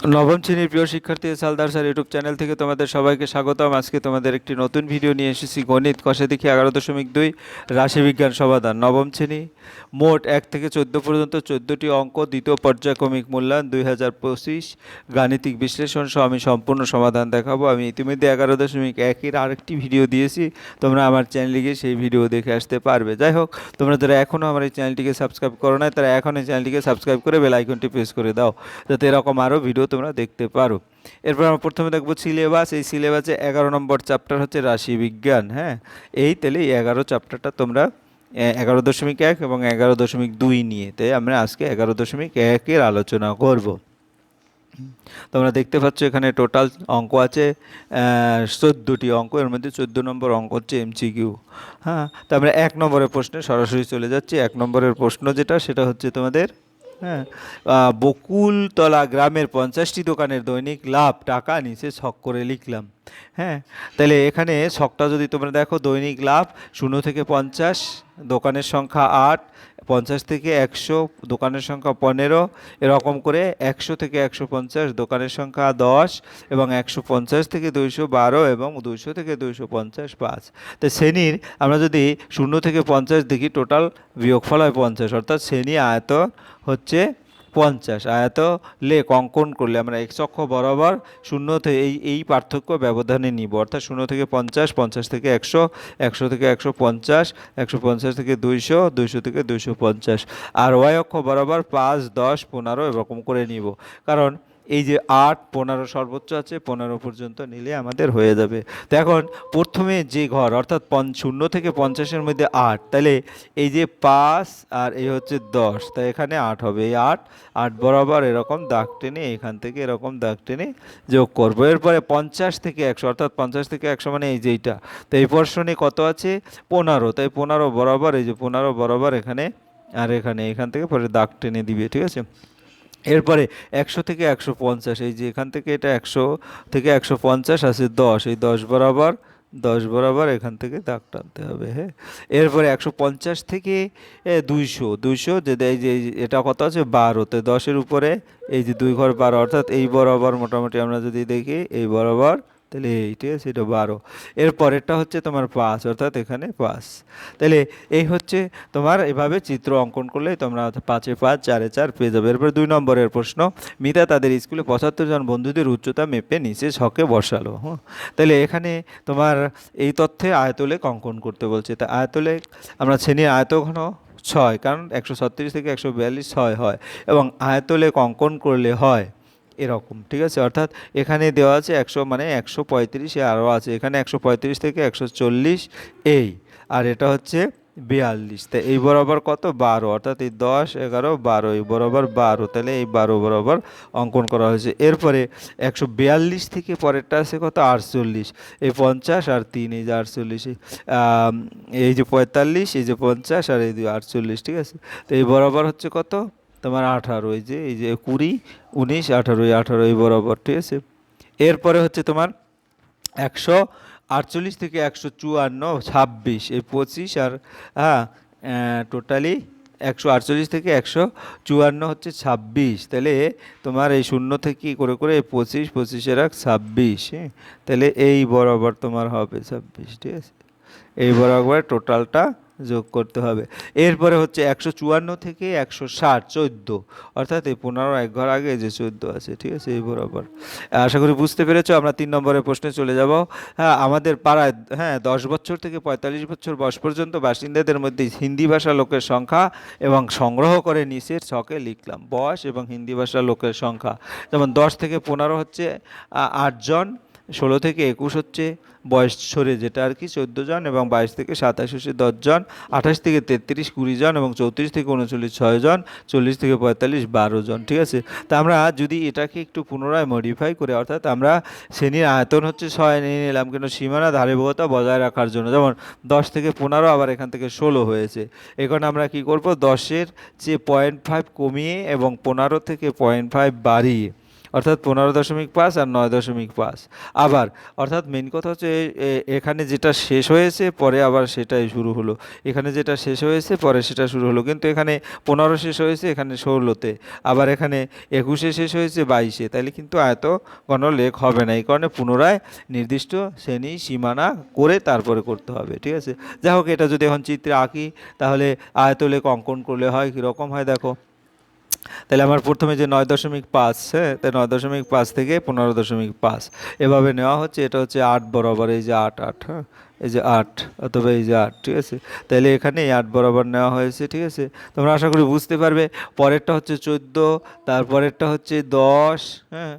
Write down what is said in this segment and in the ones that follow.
নবম শ্রেণির প্রিয় শিক্ষার্থী সালদার স্যার ইউটিউব চ্যানেল থেকে তোমাদের সবাইকে স্বাগতম। আজকে তোমাদের একটি নতুন ভিডিও নিয়ে এসেছি, গণিত, কষে দেখি এগারো দশমিক দুই, রাশিবিজ্ঞান সমাধান। নবম শ্রেণি, মোট এক থেকে চোদ্দ পর্যন্ত চোদ্দোটি অঙ্ক, দ্বিতীয় পর্যায়ক্রমিক মূল্যায়ন দুই হাজার পঁচিশ, গাণিতিক বিশ্লেষণ সহ আমি সম্পূর্ণ সমাধান দেখাবো। আমি ইতিমধ্যে এগারো দশমিক একের আরেকটি ভিডিও দিয়েছি, তোমরা আমার চ্যানেলে গিয়ে সেই ভিডিও দেখে আসতে পারবে। যাই হোক, তোমরা যারা এখনও আমার এই চ্যানেলটিকে সাবস্ক্রাইব করো না তারা এখন এই চ্যানেলটিকে সাবস্ক্রাইব করে বেল আইকনটি প্রেস করে দাও, যাতে এরকম আরও ভিডিও তোমরা দেখতে পারো। এরপর আমরা প্রথমে দেখব সিলেবাস। এই সিলেবাসে এগারো নম্বর চ্যাপ্টার হচ্ছে রাশি বিজ্ঞান হ্যাঁ? এই তাহলে এই এগারো চ্যাপ্টারটা তোমরা এগারো দশমিক এক এবং এগারো দশমিক দুই নিয়ে, তাই আমরা আজকে এগারো দশমিক একের আলোচনা করব। তোমরা দেখতে পাচ্ছ এখানে টোটাল অঙ্ক আছে চোদ্দোটি অঙ্ক, এর মধ্যে চোদ্দ নম্বর অঙ্ক হচ্ছে এমসিকিউ হ্যাঁ? তো আমরা এক নম্বরের প্রশ্নে সরাসরি চলে যাচ্ছি। এক নম্বরের প্রশ্ন যেটা, সেটা হচ্ছে তোমাদের হ্যাঁ। বকুলতলা গ্রামের পঞ্চাশটি দোকানের দৈনিক লাভ টাকা নিচে ছক করে লিখলাম। হ্যাঁ তাহলে এখানে শখটা যদি তোমরা দেখো, দৈনিক লাভ শূন্য থেকে পঞ্চাশ, দোকানের সংখ্যা আট, পঞ্চাশ থেকে একশো, দোকানের সংখ্যা পনেরো, এরকম করে একশো থেকে একশো পঞ্চাশ, দোকানের সংখ্যা দশ এবং একশো পঞ্চাশ থেকে দুইশো বারো এবং দুইশো থেকে দুইশো পঞ্চাশ পাঁচ। তো শ্রেণির আমরা যদি শূন্য থেকে পঞ্চাশ দেখি টোটাল বিয়োগফল হয় পঞ্চাশ, অর্থাৎ শ্রেণি আয়ত হচ্ছে পঞ্চাশ। আয়াত লেখ অঙ্কন করলে আমরা এক অক্ষ বরাবর শূন্য থেকে এই এই পার্থক্য ব্যবধানে নিব। অর্থাৎ শূন্য থেকে পঞ্চাশ পঞ্চাশ থেকে একশো একশো থেকে একশো পঞ্চাশ একশো পঞ্চাশ থেকে দুইশো দুইশো থেকে দুইশো পঞ্চাশ। আর ওয়াই অক্ষ বরাবর পাঁচ, দশ, পনেরো এরকম করে নিব। কারণ এই যে আট, পনেরো সর্বোচ্চ আছে, পনেরো পর্যন্ত নিলে আমাদের হয়ে যাবে। তো এখন প্রথমে যে ঘর, অর্থাৎ পঞ্চ শূন্য থেকে পঞ্চাশের মধ্যে আট, তাহলে এই যে পাঁচ আর এই হচ্ছে দশ, তাই এখানে আট হবে। এই আট আট বরাবর এরকম দাগ টেনে এখান থেকে এরকম দাগ টেনে যোগ করব। এরপরে পঞ্চাশ থেকে একশো, অর্থাৎ পঞ্চাশ থেকে একশো মানে এই যেইটা তো এই পোর্শনে কত আছে? পনেরো, তাই পনেরো বরাবর, এই যে পনেরো বরাবর এখানে আর এখানে, এখান থেকে পরে দাগ টেনে দিবে, ঠিক আছে? এরপরে একশো থেকে একশো পঞ্চাশ, এই যে এখান থেকে এটা একশো থেকে একশো পঞ্চাশ আছে দশ, এই দশ বরাবর দশ বরাবর এখান থেকে দাগ টানতে হবে হ্যাঁ? এরপরে একশো পঞ্চাশ থেকে দুইশো দুইশো যে এই যে এটা কত আছে? বারোতে দশের উপরে এই যে দুই ঘর বারো, অর্থাৎ এই বরাবর মোটামুটি আমরা যদি দেখি, এই বরাবর তাহলে এই ঠিক আছে, এটা বারো। এর পরেরটা হচ্ছে তোমার পাঁচ, অর্থাৎ এখানে পাঁচ। তাহলে এই হচ্ছে তোমার এভাবে চিত্র অঙ্কন করলে তোমরা পাঁচে পাঁচ, চারে চার পেয়ে যাবে। এরপর দুই নম্বরের প্রশ্ন, মিতা তাদের স্কুলে পঁচাত্তর জন বন্ধুদের উচ্চতা মেপে নিচে ছকে বসালো। হ্যাঁ তাহলে এখানে তোমার এই তথ্যে আয়তলেখ অঙ্কন করতে বলছে। তা আয়তলেখ, আমরা শ্রেণির আয়তঘন ছয়, কারণ একশো ছত্রিশ থেকে একশো বিয়াল্লিশ ছয় হয়। এবং আয়তলেখ অঙ্কন করলে হয় এরকম ঠিক আছে? অর্থাৎ এখানে দেওয়া আছে একশো মানে একশো পঁয়ত্রিশ আরও আছে। এখানে একশো পঁয়ত্রিশ থেকে একশো চল্লিশ এই আর এটা হচ্ছে বিয়াল্লিশ। তা এই বরাবর কত? বারো। অর্থাৎ এই দশ এগারো বারো এই বরাবর বারো। তাহলে এই বারো বরাবর অঙ্কন করা হয়েছে। এরপরে একশো বিয়াল্লিশ থেকে পরেরটা আছে কত? আটচল্লিশ। এই পঞ্চাশ আর তিন এই যে আটচল্লিশ এই, এই যে পঁয়তাল্লিশ এই যে পঞ্চাশ আর এই যে আটচল্লিশ ঠিক আছে? তো এই বরাবর হচ্ছে কত? তোমার আঠারো এই যে এই যে কুড়ি, উনিশ আঠারো আঠারো এই বরাবর, ঠিক আছে? এরপরে হচ্ছে তোমার একশো আটচল্লিশ থেকে একশো চুয়ান্ন, ছাব্বিশ, এই পঁচিশ আর হ্যাঁ টোটালি একশো আটচল্লিশ থেকে একশো চুয়ান্ন হচ্ছে ছাব্বিশ। তাহলে তোমার এই শূন্য থেকে করে করে পঁচিশ, পঁচিশের এক ছাব্বিশ হ্যাঁ? তাহলে এই বরাবর তোমার হবে ছাব্বিশ, ঠিক আছে? এই বরাবর টোটালটা যোগ করতে হবে। এরপরে হচ্ছে একশো চুয়ান্ন থেকে একশো ষাট, চোদ্দ। অর্থাৎ এই পনেরো এক ঘর আগে যে চোদ্দ আছে, ঠিক আছে? এই বরাবর। আশা করি বুঝতে পেরেছ, আমরা তিন নম্বরের প্রশ্নে চলে যাব। হ্যাঁ আমাদের পাড়ায় হ্যাঁ দশ বছর থেকে পঁয়তাল্লিশ বছর বয়স পর্যন্ত বাসিন্দাদের মধ্যে হিন্দি ভাষা লোকের সংখ্যা এবং সংগ্রহ করে নিচের ছকে লিখলাম। বয়স এবং হিন্দি ভাষা লোকের সংখ্যা। যেমন দশ থেকে পনেরো হচ্ছে আটজন। ষোলো থেকে একুশ হচ্ছে বয়স সরে যেটা আর কি চোদ্দ জন এবং বাইশ থেকে সাতাশ হচ্ছে দশজন আঠাশ থেকে তেত্রিশ কুড়ি জন এবং চৌত্রিশ থেকে উনচল্লিশ ছয় জন, চল্লিশ থেকে পঁয়তাল্লিশ বারো জন, ঠিক আছে? তা আমরা যদি এটাকে একটু পুনরায় মডিফাই করে, অর্থাৎ আমরা শ্রেণির আয়তন হচ্ছে ছয় নিয়ে নিলাম কিন্তু সীমানা ধারাবাহিকতা বজায় রাখার জন্য। যেমন দশ থেকে পনেরো, আবার এখান থেকে ষোলো হয়েছে। এখন আমরা কি করব? দশের যে পয়েন্ট ফাইভ কমিয়ে এবং পনেরো থেকে পয়েন্ট ফাইভ বাড়িয়ে অর্থাৎ পনেরো দশমিক পাঁচ আর নয় দশমিক পাঁচ। আবার, অর্থাৎ মেন কথা হচ্ছে এখানে যেটা শেষ হয়েছে, পরে আবার সেটাই শুরু হলো। এখানে যেটা শেষ হয়েছে, পরে সেটা শুরু হলো। কিন্তু এখানে পনেরো শেষ হয়েছে, এখানে ষোলোতে। আবার এখানে একুশে শেষ হয়েছে, বাইশে। তাহলে কিন্তু আয়ত লেখ হবে না। এই কারণে পুনরায় নির্দিষ্ট শ্রেণি সীমানা করে তারপরে করতে হবে, ঠিক আছে? যাই হোক, এটা যদি এখন চিত্রে আঁকি, তাহলে আয়ত আয়তলেখ অঙ্কন করলে হয়, কীরকম হয় দেখো। তাহলে আমার প্রথমে যে নয় দশমিক পাঁচ হ্যাঁ নয় দশমিক পাঁচ থেকে পনেরো দশমিক পাঁচ। এভাবে নেওয়া হচ্ছে, এটা হচ্ছে আট বরাবর, এই যে আট আট হ্যাঁ? এই যে আট, অথবা এই যে আট, ঠিক আছে? তাহলে এখানে এই আট বরাবর নেওয়া হয়েছে, ঠিক আছে? তোমরা আশা করি বুঝতে পারবে, পরেরটা হচ্ছে চোদ্দ, তারপরেরটা হচ্ছে দশ হ্যাঁ?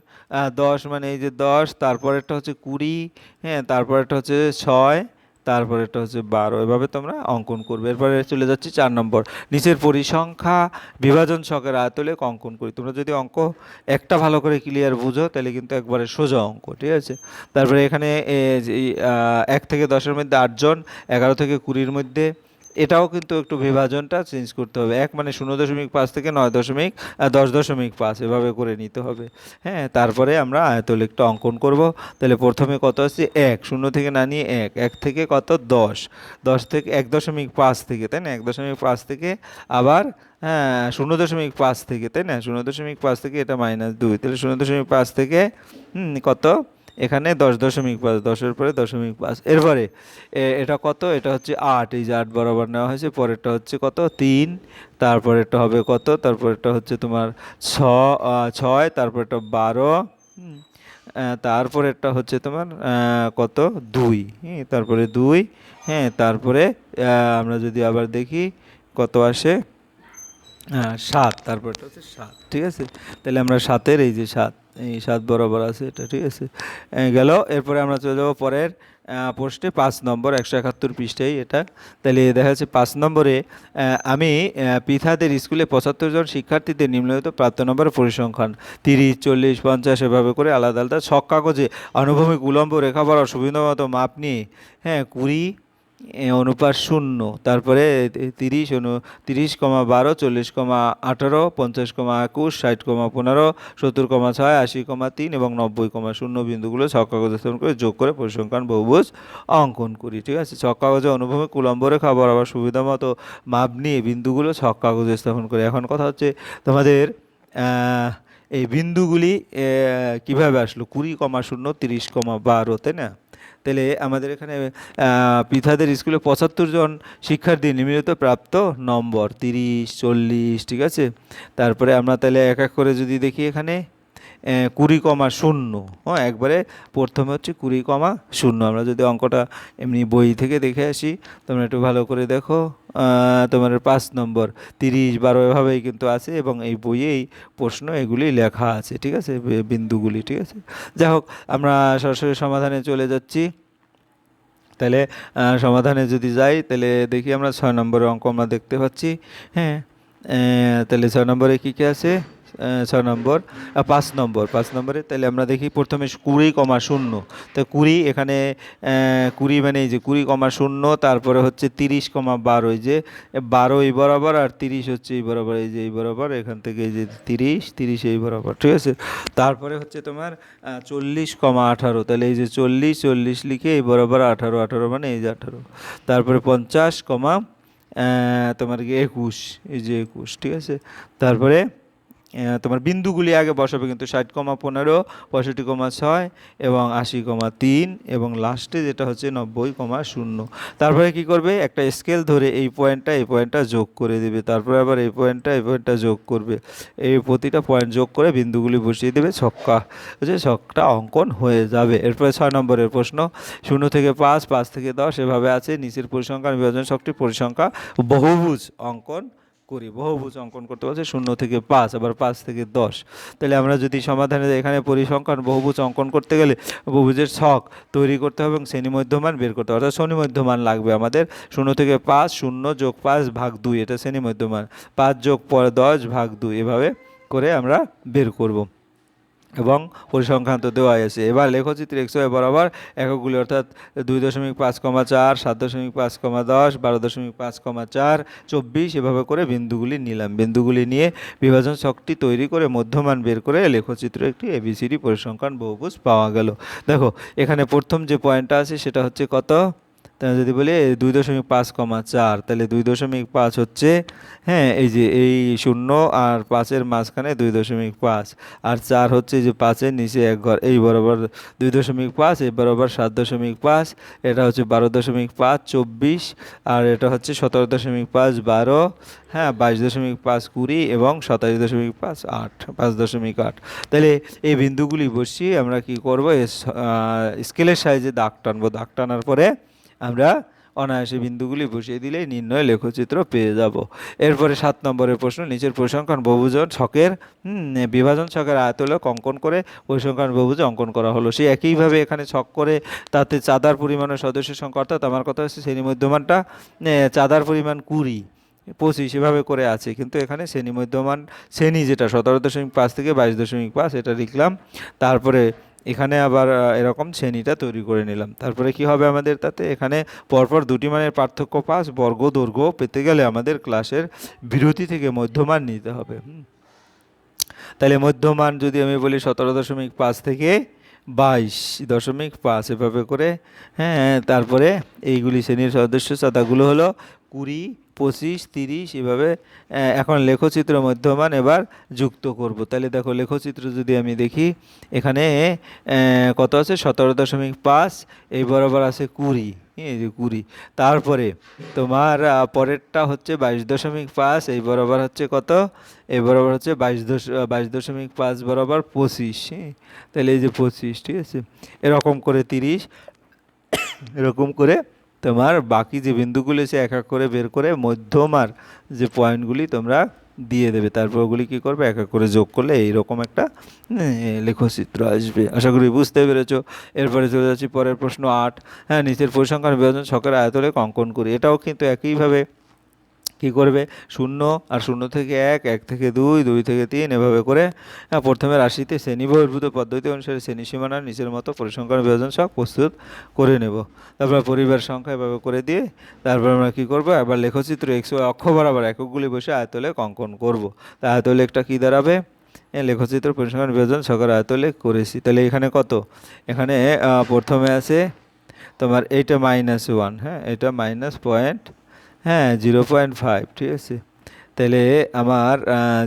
দশ মানে এই যে দশ, তারপরেরটা হচ্ছে কুড়ি হ্যাঁ? তারপরেরটা হচ্ছে ছয় তারপরেরটা হচ্ছে বারো, এভাবে তোমরা অঙ্কন করবে। এরপরে চলে যাচ্ছি চার নম্বর। নিচের পরিসংখ্যা, বিভাজন শখের আয়তলে অঙ্কন করি। তোমরা যদি অঙ্ক একটা ভালো করে ক্লিয়ার বুঝো, তাহলে কিন্তু একবারে সোজা অঙ্ক, ঠিক আছে? তারপরে এখানে এক থেকে দশের মধ্যে আটজন, এগারো থেকে কুড়ির মধ্যে এটাও কিন্তু একটু বিভাজনটা চেঞ্জ করতে হবে। এক মানে শূন্য দশমিক পাঁচ থেকে নয় দশমিক দশ দশমিক পাঁচ এভাবে করে নিতে হবে। হ্যাঁ তারপরে আমরা আয়তলেখটা অঙ্কন করব। তাহলে প্রথমে কত আছে এক, শূন্য থেকে না নিয়ে এক এক থেকে কত? দশ। দশ থেকে, এক দশমিক পাঁচ থেকে, তাই না? এক দশমিক পাঁচ থেকে আবার হ্যাঁ শূন্য দশমিক পাঁচ থেকে, তাই না? শূন্য দশমিক পাঁচ থেকে এটা মাইনাস দুই। তাহলে শূন্য দশমিক পাঁচ থেকে কত? এখানে দশ দশমিক পাঁচ, দশের পরে দশমিক পাঁচ। এরপরে এটা কত? এটা হচ্ছে আট। এই যে আট বরাবর নেওয়া হয়েছে, পরেরটা হচ্ছে কত? তিন। তারপরেরটা হবে কত? তারপরেরটা হচ্ছে তোমার ছ ছয়, তারপরেরটা বারো। তারপরেরটা হচ্ছে তোমার কত? দুই। হ্যাঁ তারপরে দুই। হ্যাঁ তারপরে আমরা যদি আবার দেখি কত আসে? হ্যাঁ সাত তারপরটা হচ্ছে সাত, ঠিক আছে? তাহলে আমরা সাতের এই যে সাত, এই সাত বরাবর আছে এটা, ঠিক আছে? গেল, এরপরে আমরা চলে যাব পরের পোস্টে পাঁচ নম্বর, একশো একাত্তর পৃষ্ঠাই এটা। তাহলে দেখা যাচ্ছে পাঁচ নম্বরে আমি পিথাদের স্কুলে পঁচাত্তর জন শিক্ষার্থীদের নিম্নলিখিত প্রাপ্ত নম্বরের পরিসংখ্যান, তিরিশ, চল্লিশ, পঞ্চাশ, এভাবে করে আলাদা আলাদা ছক কাগজে, আনুভূমিক উলম্ব রেখা বরাবর সুবিধা মতো মাপ নিয়ে হ্যাঁ কুড়ি অনুপাত শূন্য। তারপরে তিরিশ অনু, তিরিশ কমা বারো, চল্লিশ কমা আঠারো, পঞ্চাশ কমা একুশ, ষাট কমা পনেরো, সত্তর কমা ছয়, আশি কমা তিন এবং নব্বই কমা শূন্য বিন্দুগুলো ছক কাগজে স্থাপন করে যোগ করে পরিসংখ্যান বহুভুজ অঙ্কন করি, ঠিক আছে? ছক কাগজে অনুভূমিক কুলম্ব রেখা, বরাবর সুবিধা মতো মাপ নিয়ে বিন্দুগুলো ছক কাগজে স্থাপন করে। এখন কথা হচ্ছে তোমাদের এই বিন্দুগুলি কীভাবে আসলো? কুড়ি কমা শূন্য, তিরিশ কমা বারো, তাই না? তাহলে আমাদের এখানে পিথাদের স্কুলে পঁচাত্তর জন শিক্ষার্থী নিমিত প্রাপ্ত নম্বর, তিরিশ, চল্লিশ, ঠিক আছে? তারপরে আমরা তাহলে এক এক করে যদি দেখি এখানে। কুড়ি কমা শূন্য। হ্যাঁ একবারে প্রথমে হচ্ছে কুড়ি কমা শূন্য। আমরা যদি অঙ্কটা এমনি বই থেকে দেখে আসি, তোমরা একটু ভালো করে দেখো। তোমার পাঁচ নম্বর, তিরিশ, বারো এভাবেই কিন্তু আছে এবং এই বইয়েই প্রশ্ন এগুলি লেখা আছে, ঠিক আছে? বিন্দুগুলি, ঠিক আছে? যাই হোক, আমরা সরাসরি সমাধানে চলে যাচ্ছি। তাহলে সমাধানে যদি যাই, তাহলে দেখি আমরা ছয় নম্বরের অঙ্ক আমরা দেখতে পাচ্ছি। হ্যাঁ তাহলে ছয় নম্বরে কী কী আছে? ছয় নম্বর পাঁচ নম্বর, পাঁচ নম্বরে তাহলে আমরা দেখি প্রথমে কুড়ি কমা শূন্য। তো কুড়ি এখানে কুড়ি মানে এই যে কুড়ি কমা শূন্য, তারপরে হচ্ছে তিরিশ কমা বারো, এই যে বারো এই বরাবর আর তিরিশ হচ্ছে এই বরাবর, এই যে এই বরাবর, এখান থেকে এই যে তিরিশ তিরিশ এই বরাবর, ঠিক আছে? তারপরে হচ্ছে তোমার চল্লিশ কমা আঠারো তাহলে এই যে চল্লিশ চল্লিশ লিখে এই বরাবর আঠারো আঠারো মানে এই যে আঠারো। তারপরে পঞ্চাশ কমা তোমার কি একুশ, এই যে একুশ, ঠিক আছে? তারপরে তোমার বিন্দুগুলি আগে বসাবে কিন্তু ষাট কমা পনেরো, পঁয়ষট্টি কমা ছয় এবং আশি কমা তিন এবং লাস্টে যেটা হচ্ছে নব্বই কমা শূন্য। তারপরে কি করবে? একটা স্কেল ধরে এই পয়েন্টটা এই পয়েন্টটা যোগ করে দেবে। তারপরে আবার এই পয়েন্টটা এই পয়েন্টটা যোগ করবে। এই প্রতিটা পয়েন্ট যোগ করে বিন্দুগুলি বসিয়ে দেবে, ছক্কা। হচ্ছে ছকটা অঙ্কন হয়ে যাবে। এরপরে ছয় নম্বরের প্রশ্ন। শূন্য থেকে পাঁচ পাঁচ থেকে দশ এভাবে আছে। নিচের পরিসংখ্যান বিভাজন শক্তি পরিসংখ্যা বহুভুজ অঙ্কন করি, বহুভুজ অঙ্কন করতে পারছি, শূন্য থেকে পাঁচ, আবার পাঁচ থেকে দশ। তাহলে আমরা যদি সমাধানে এখানে পরিসংখ্যান, বহুভুজ অঙ্কন করতে গেলে বহুভুজের ছক তৈরি করতে হবে এবং শ্রেণি মধ্যমান বের করতে হবে। অর্থাৎ শনি মধ্যমান লাগবে আমাদের। শূন্য থেকে পাঁচ, শূন্য যোগ পাঁচ ভাগ দুই, এটা শ্রেণি মধ্যমান। পাঁচ যোগ পর দশ ভাগ দুই, এভাবে করে আমরা বের করব। এবং পরিসংখ্যান্ত দেওয়া আছে। এবার লেখচিত্র এক্স ওয়াই বরাবর এককগুলি, অর্থাৎ দুই দশমিক পাঁচ কমা চার, সাত দশমিক পাঁচ কমা দশ, বারো দশমিক পাঁচ কমা চার, চব্বিশ, এভাবে করে বিন্দুগুলি নিলাম। বিন্দুগুলি নিয়ে বিভাজন ছকটি তৈরি করে মধ্যমান বের করে লেখচিত্র একটি এবিসিডি পরিসংখ্যান বহুভুজ পাওয়া গেল। দেখো, এখানে প্রথম যে পয়েন্টটা আছে সেটা হচ্ছে কত? তাহলে যদি বলি দুই দশমিক পাঁচ কমা চার, তাহলে দুই দশমিক পাঁচ হচ্ছে হ্যাঁ এই যে এই শূন্য আর পাঁচের মাঝখানে দুই দশমিক পাঁচ, আর চার হচ্ছে যে পাঁচের নিচে এক ঘর, এই বরাবর দুই দশমিক পাঁচ, এই বরাবর সাত দশমিক পাঁচ, এটা হচ্ছে বারো দশমিক পাঁচ চব্বিশ, আর এটা হচ্ছে সতেরো দশমিক পাঁচ বারো হ্যাঁ বাইশ দশমিক পাঁচ কুড়ি এবং সাতাশ দশমিক পাঁচ আট, পাঁচ দশমিক আট। তাহলে এই বিন্দুগুলি বসিয়ে আমরা কি করব স্কেলের সাইজে দাগ টানবো, দাগ টানার পরে আমরা অনায়াসে বিন্দুগুলি বসিয়ে দিলেই নির্ণয় লেখচিত্র পেয়ে যাব। এরপরে সাত নম্বরের প্রশ্ন, নিচের পরিসংখ্যান বহুজন ছকের বিভাজন ছকের আয়তলে অঙ্কন করে পরিসংখ্যান বহুভুজ অঙ্কন করা হলো। সে একইভাবে এখানে ছক করে তাতে চাঁদার পরিমাণের সদস্য সংখ্যা, অর্থাৎ আমার কথা হচ্ছে শ্রেণি মধ্যমানটা চাঁদার পরিমাণ কুড়ি, পঁচিশ, এভাবে করে আছে। কিন্তু এখানে শ্রেণি মধ্যমান শ্রেণি যেটা, সতেরো দশমিক পাঁচ থেকে বাইশ দশমিক পাঁচ, এটা লিখলাম। তারপরে এখানে আবার এরকম শ্রেণীটা তৈরি করে নিলাম। তারপরে কি হবে আমাদের তাতে? এখানে পরপর দুটি মানের পার্থক্য পাস, বর্গ, দৈর্ঘ্য পেতে গেলে আমাদের ক্লাসের বিরতি থেকে মধ্যমান নিতে হবে। তাহলে মধ্যমান যদি আমি বলি সতেরো দশমিক পাঁচ থেকে বাইশ দশমিক পাঁচ, এভাবে করে। হ্যাঁ তারপরে এইগুলি শ্রেণির সদস্য চাঁদাগুলো হলো কুড়ি পঁচিশ, তিরিশ এভাবে এখন লেখচিত্র মধ্যমান এবার যুক্ত করব। তাহলে দেখো লেখচিত্র যদি আমি দেখি, এখানে কত আছে? সতেরো দশমিক পাঁচ, এই বরাবর আছে কুড়ি, এই যে কুড়ি। তারপরে তোমার পরেরটা হচ্ছে বাইশ দশমিক পাঁচ, এই বরাবর হচ্ছে কত? এই বরাবর হচ্ছে বাইশ দশ বাইশ দশমিক পাঁচ বরাবর পঁচিশ হ্যাঁ? তাহলে এই যে পঁচিশ, ঠিক আছে? এরকম করে তিরিশ, এরকম করে তোমার বাকি যে বিন্দুগুলি সে এক এক করে বের করে মধ্যমার যে পয়েন্টগুলি তোমরা দিয়ে দেবে, তারপর ওগুলি কী করবে? এক এক করে যোগ করলে এইরকম একটা লেখচিত্র আসবে। আশা করি বুঝতে পেরেছ। এরপরে চলে যাচ্ছি পরের প্রশ্ন আট। হ্যাঁ নিচের পরিসংখ্যান বিভাজন ছকের আয়তলে অঙ্কন করি। এটাও কিন্তু একইভাবে কী করবে? শূন্য আর শূন্য থেকে এক এক থেকে দুই দুই থেকে তিন, এভাবে করে প্রথমে রাশিতে শ্রেণি বহির্ভূত পদ্ধতি অনুসারে শ্রেণি সীমানার নিচের মতো পরিসংখ্যান বিভাজন সব প্রস্তুত করে নেব। তারপর পরিবার সংখ্যা এভাবে করে দিয়ে, তারপর আমরা কী করব? এবার লেখচিত্র এক্স অক্ষ বরাবর এককগুলি বসে আয়তলেখ অঙ্কন করব। তা আয়তলেখটা কী দাঁড়াবে? লেখচিত্র পরিসংখ্যান বিভাজন ছকের আয়তলেখ করেছি। তাহলে এখানে কত? এখানে প্রথমে আছে তোমার এইটা মাইনাস ওয়ান হ্যাঁ? এটা মাইনাস পয়েন্ট হ্যাঁ জিরো পয়েন্ট ফাইভ ঠিক আছে? তাহলে আমার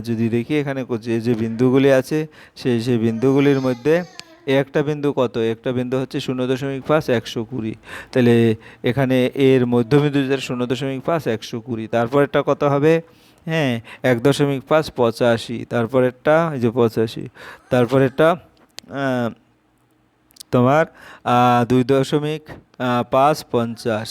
যদি দেখি এখানে যে যে বিন্দুগুলি আছে, সেই সেই বিন্দুগুলির মধ্যে একটা বিন্দু কত? একটা বিন্দু হচ্ছে শূন্য দশমিক পাঁচ, একশো কুড়ি। তাহলে এখানে এর মধ্যবিন্দু যেটা শূন্য দশমিক পাঁচ, একশো কুড়ি, তারপরেরটা কত হবে? হ্যাঁ এক দশমিক পাঁচ, পঁচাশি। তারপরেরটা, এই যে পঁচাশি, তারপরেরটা তোমার দুই দশমিক পাঁচ, পঞ্চাশ।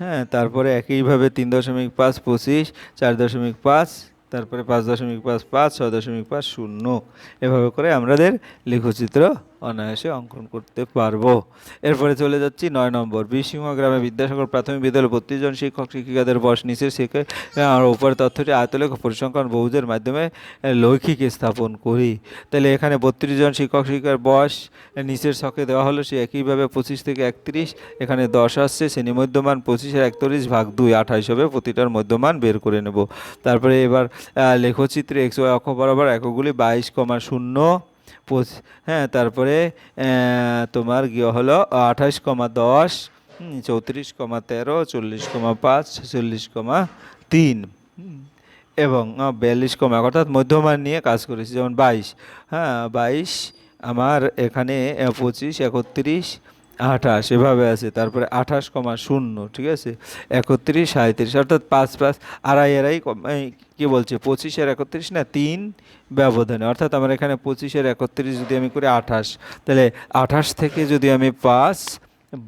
হ্যাঁ তারপরে একইভাবে তিন দশমিক পাঁচ পঁচিশ, চার দশমিক পাঁচ, তারপরে পাঁচ দশমিক পাঁচ পাঁচ, ছয় দশমিক পাঁচ শূন্য। এভাবে করে আমাদের লেখচিত্র অনায়াসে অঙ্কন করতে পারব। এরপরে চলে যাচ্ছি নয় নম্বর। বিসিংহ গ্রামে বিদ্যাসাগর প্রাথমিক বিদ্যালয়ে বত্রিশ জন শিক্ষক, শিক্ষিকাদের বয়স নিচের শিখে আর উপরের তথ্যটি আয়তলেখ পরিসংখ্যান বহুজের মাধ্যমে লৈখিক স্থাপন করি। তাহলে এখানে বত্রিশ জন শিক্ষক, শিক্ষিকার বয়স নিচের ছকে দেওয়া হলো, সে একইভাবে পঁচিশ থেকে একত্রিশ, এখানে দশ আসছে, শ্রেণি মধ্যমান পঁচিশের একত্রিশ ভাগ দুই আঠাইশ হবে, প্রতিটার মধ্যমান বের করে নেব। তারপরে এবার লেখচিত্রে ওয়াই অক্ষ বরাবর এককগুলি বাইশ কমা শূন্য হ্যাঁ তারপরে তোমার গিয়ে হলো আঠাশ কমা দশ চৌত্রিশ কমা তেরো, চল্লিশ কমা পাঁচ চল্লিশ কমা তিন এবং বিয়াল্লিশ কমা, অর্থাৎ মধ্যমান নিয়ে কাজ করেছি, যেমন বাইশ হ্যাঁ বাইশ, আমার এখানে পঁচিশ, একত্রিশ আঠাশ, এভাবে আছে। তারপরে আঠাশ কমা শূন্য, ঠিক আছে? একত্রিশ সাঁত্রিশ অর্থাৎ পাঁচ পাঁচ, আড়াই আড়াই কী বলছে? পঁচিশের একত্রিশ না তিন ব্যবধানে। অর্থাৎ আমার এখানে পঁচিশের একত্রিশ যদি আমি করি আঠাশ, তাহলে আঠাশ থেকে যদি আমি পাঁচ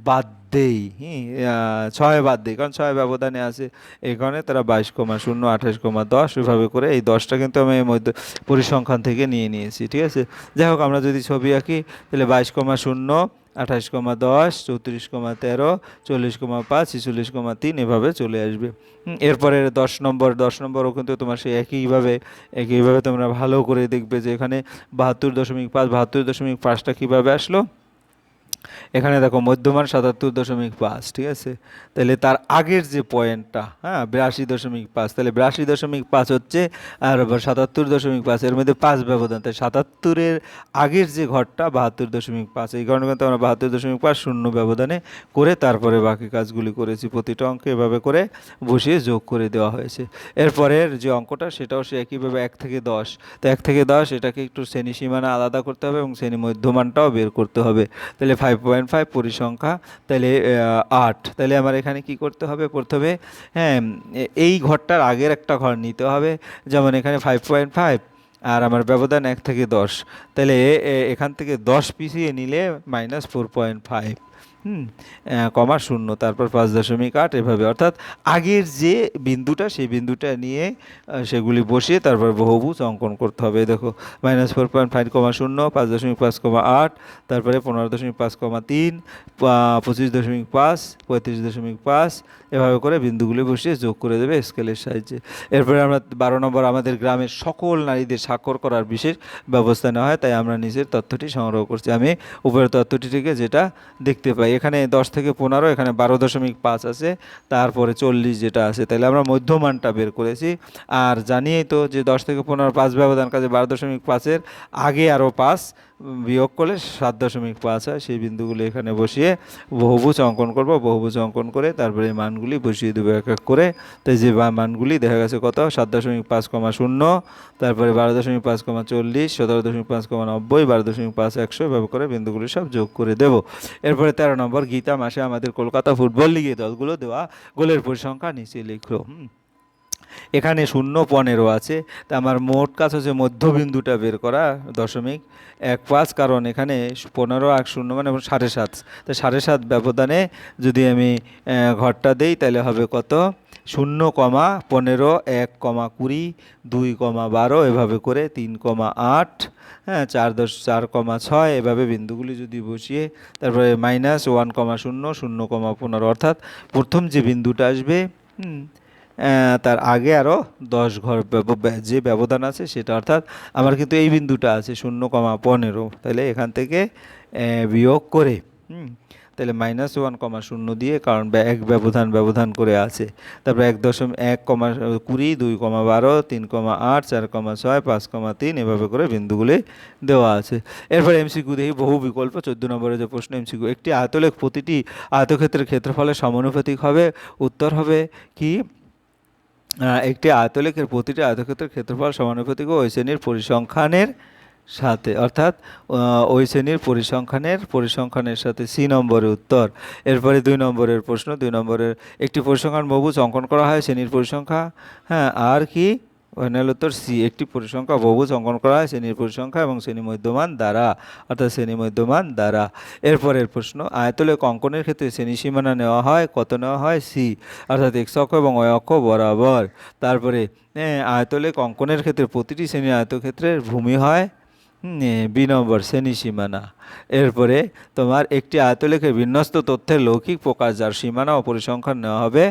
বাদ দেই হ্যাঁ ছয় বাদ দিই, কারণ ছয় ব্যবধানে আছে এই কারণে তারা বাইশ কমা শূন্য, আঠাশ কমা দশ, এভাবে করে এই দশটা কিন্তু আমি এর মধ্যে পরিসংখ্যান থেকে নিয়ে নিয়েছি, ঠিক আছে? যাই হোক, আমরা যদি ছবি আঁকি, তাহলে বাইশ কমা শূন্য আঠাশ কমা দশ, চৌত্রিশ কমা তেরো, চল্লিশ কমা পাঁচ, ছিচল্লিশ কমা তিন এভাবে চলে আসবে। এরপরে দশ নম্বর, দশ নম্বরও কিন্তু তোমার সেই একইভাবে একইভাবে তোমরা ভালো করে দেখবে যে এখানে বাহাত্তর দশমিক পাঁচ, বাহাত্তর দশমিক পাঁচটা কীভাবে আসলো? এখানে দেখো মধ্যমান সাতাত্তর দশমিক পাঁচ, ঠিক আছে? তাহলে তার আগের যে পয়েন্টটা হ্যাঁ বিরাশি দশমিক পাঁচ, তাহলে বিরাশি দশমিক পাঁচ হচ্ছে, আর সাতাত্তর দশমিক পাঁচ, এর মধ্যে পাঁচ ব্যবধান। তাই সাতাত্তরের আগের যে ঘরটা, বাহাত্তর দশমিক পাঁচ, এই কারণে কিন্তু আমরা বাহাত্তর দশমিক পাঁচ শূন্য ব্যবধানে করে তারপরে বাকি কাজগুলি করেছি। প্রতিটা অঙ্কে এভাবে করে বসিয়ে যোগ করে দেওয়া হয়েছে। এরপরের যে অঙ্কটা, সেটাও সে একইভাবে এক থেকে দশ। তো এক থেকে দশ, এটাকে একটু শ্রেণি সীমানা আলাদা করতে হবে এবং শ্রেণি মধ্যমানটাও বের করতে হবে। তাহলে ফাইভ পয়েন্ট ফাইভ পরিসংখ্যা, তাহলে আট। তাহলে আমার এখানে কি করতে হবে? প্রথমে হ্যাঁ এই ঘরটার আগের একটা ঘর নিতে হবে। যেমন এখানে ফাইভ পয়েন্ট ফাইভ আর আমার ব্যবধান এক থেকে দশ। তাহলে এখান থেকে দশ পিছিয়ে নিলে মাইনাস ফোর পয়েন্ট ফাইভ হুম কমা শূন্য, তারপর পাঁচ দশমিক আট এভাবে। অর্থাৎ আগের যে বিন্দুটা, সেই বিন্দুটা নিয়ে সেগুলি বসিয়ে তারপর বহুভুজ অঙ্কন করতে হবে। দেখো মাইনাস ফোর পয়েন্ট ফাইভ কমা শূন্য, পাঁচ দশমিক পাঁচ কমা আট, তারপরে পনেরো দশমিক পাঁচ কমা তিন পঁচিশ দশমিক পাঁচ, পঁয়ত্রিশ দশমিক পাঁচ, এভাবে করে বিন্দুগুলি বসিয়ে যোগ করে দেবে স্কেলের সাহায্যে। এরপরে আমরা বারো নম্বর, আমাদের গ্রামের সকল নারীদের স্বাক্ষর করার বিশেষ ব্যবস্থা নেওয়া হয়, তাই আমরা নিজের তথ্যটি সংগ্রহ করছি। আমি উপরের তথ্যটি থেকে যেটা দেখতে পাই এখানে দশ থেকে পনেরো, এখানে বারো দশমিক পাঁচ আছে, তারপরে চল্লিশ যেটা আছে তাহলে আমরা মধ্যমানটা বের করেছি। আর জানিয়েই তো যে দশ থেকে পনেরো পাঁচ ব্যবধান কাজে বারো দশমিক পাঁচের আগে আরও পাঁচ বিয়োগ করলে সাত দশমিক পাঁচ হয়। সেই বিন্দুগুলি এখানে বসিয়ে বহুভুজ অঙ্কন করব। বহুভুজ অঙ্কন করে তারপরে এই মানগুলি বসিয়ে দেবো এক এক করে। তাই যে মানগুলি দেখা গেছে কত? সাত দশমিক পাঁচ কমা শূন্য, তারপরে বারো দশমিক পাঁচ কমা চল্লিশ, সতেরো দশমিক পাঁচ কমা নব্বই, বারো দশমিক পাঁচ একশো এভাবে করে বিন্দুগুলি সব যোগ করে দেবো। এরপরে তেরো নম্বর গীতা মাসে আমাদের কলকাতা ফুটবল লিগে দলগুলো দেওয়া গোলের পরিসংখ্যা নিচে লিখলো। এখানে শূন্য পনেরো আছে। তা আমার মোট কাজ হচ্ছে মধ্যবিন্দুটা বের করা দশমিক। এক পাঁচ কারণ এখানে পনেরো এক শূন্য মানে সাড়ে সাত। তো সাড়ে সাত ব্যবধানে যদি আমি ঘরটা দেই তাহলে হবে কত? শূন্য কমা পনেরো এক কমা কুড়ি দুই কমা বারো এভাবে করে তিন কমা আট হ্যাঁ চার দশ চার কমা ছয় এভাবে বিন্দুগুলি যদি বসিয়ে তারপরে মাইনাস ওয়ান কমা শূন্য শূন্য কমা পনেরো অর্থাৎ প্রথম যে বিন্দুটা আসবে হুম, তার আগে আরও দশ ঘর যে ব্যবধান আছে সেটা অর্থাৎ আমার কিন্তু এই বিন্দুটা আছে শূন্য কমা পনেরো। তাহলে এখান থেকে বিয়োগ করে তাহলে মাইনাস ওয়ান কমা শূন্য দিয়ে, কারণ এক ব্যবধান ব্যবধান করে আছে। তারপর এক দশমিক এক কমা কুড়ি, দুই কমা বারো, তিন কমা আট, চার কমা ছয়, পাঁচ কমা তিন, এভাবে করে বিন্দুগুলি দেওয়া আছে। এরপর এমসিকিউ দেখি, বহু বিকল্প, চোদ্দ নম্বরের যে প্রশ্ন এমসিকিউ একটি আয়তলেখ প্রতিটি আয়তক্ষেত্রের ক্ষেত্রফলের সমানুপাতিক হবে, উত্তর হবে কি? একটি আয়তলেখের প্রতিটি আয়তক্ষেত্রের ক্ষেত্রফল সমানুপাতিক ওই শ্রেণির পরিসংখ্যানের সাথে, অর্থাৎ ওই শ্রেণির পরিসংখ্যানের পরিসংখ্যানের সাথে সি নম্বরের উত্তর। এরপরে দুই নম্বরের প্রশ্ন, দুই নম্বরের একটি পরিসংখ্যান বহুজ অঙ্কন করা হয় শ্রেণির পরিসংখ্যা। হ্যাঁ আর কি? উত্তর সি একটি পরিসংখ্যা বহুভুজ অঙ্কন করা হয় শ্রেণির পরিসংখ্যা এবং শ্রেণি মধ্যমান দ্বারা অর্থাৎ শ্রেণি মধ্যমান দ্বারা। এরপরের প্রশ্ন আয়তলেখ অঙ্কনের ক্ষেত্রে শ্রেণি সীমানা নেওয়া হয় কত নেওয়া হয়? সি অর্থাৎ এক্স অক্ষ এবং ওয় অক্ষ বরাবর। তারপরে এ, আয়তলেখ অঙ্কনের ক্ষেত্রে প্রতিটি শ্রেণির আয়তক্ষেত্রের ভূমি হয় বি নম্বর শ্রেণি সীমানা। এরপরে তোমার একটি আয়তলেখের বিন্যস্ত তথ্যের লৌকিক প্রকাশ যার সীমানা ও পরিসংখ্যান নেওয়া হবে।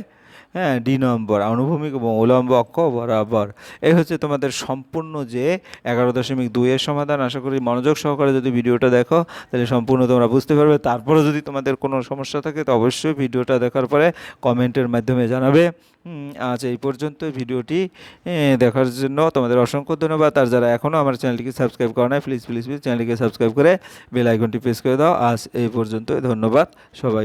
হ্যাঁ ডি নম্বর, আনুভূমিক এবং উলম্ব অক্ষ বরাবর। এই হচ্ছে তোমাদের সম্পূর্ণ যে এগারো দশমিক দুইয়ের সমাধান। আশা করি মনোযোগ সহকারে যদি ভিডিওটা দেখো, তাহলে সম্পূর্ণ তোমরা বুঝতে পারবে। তারপরে যদি তোমাদের কোনো সমস্যা থাকে, তো অবশ্যই ভিডিওটা দেখার পরে কমেন্টের মাধ্যমে জানাবে। আজ এই পর্যন্ত ভিডিওটি। দেখার জন্য তোমাদের অসংখ্য ধন্যবাদ। আর যারা এখনও আমার চ্যানেলটিকে সাবস্ক্রাইব করে নাই, প্লিজ প্লিজ প্লিজ চ্যানেলটিকে সাবস্ক্রাইব করে বেল আইকনটি প্রেস করে দাও। আজ এই পর্যন্ত ধন্যবাদ সবাই।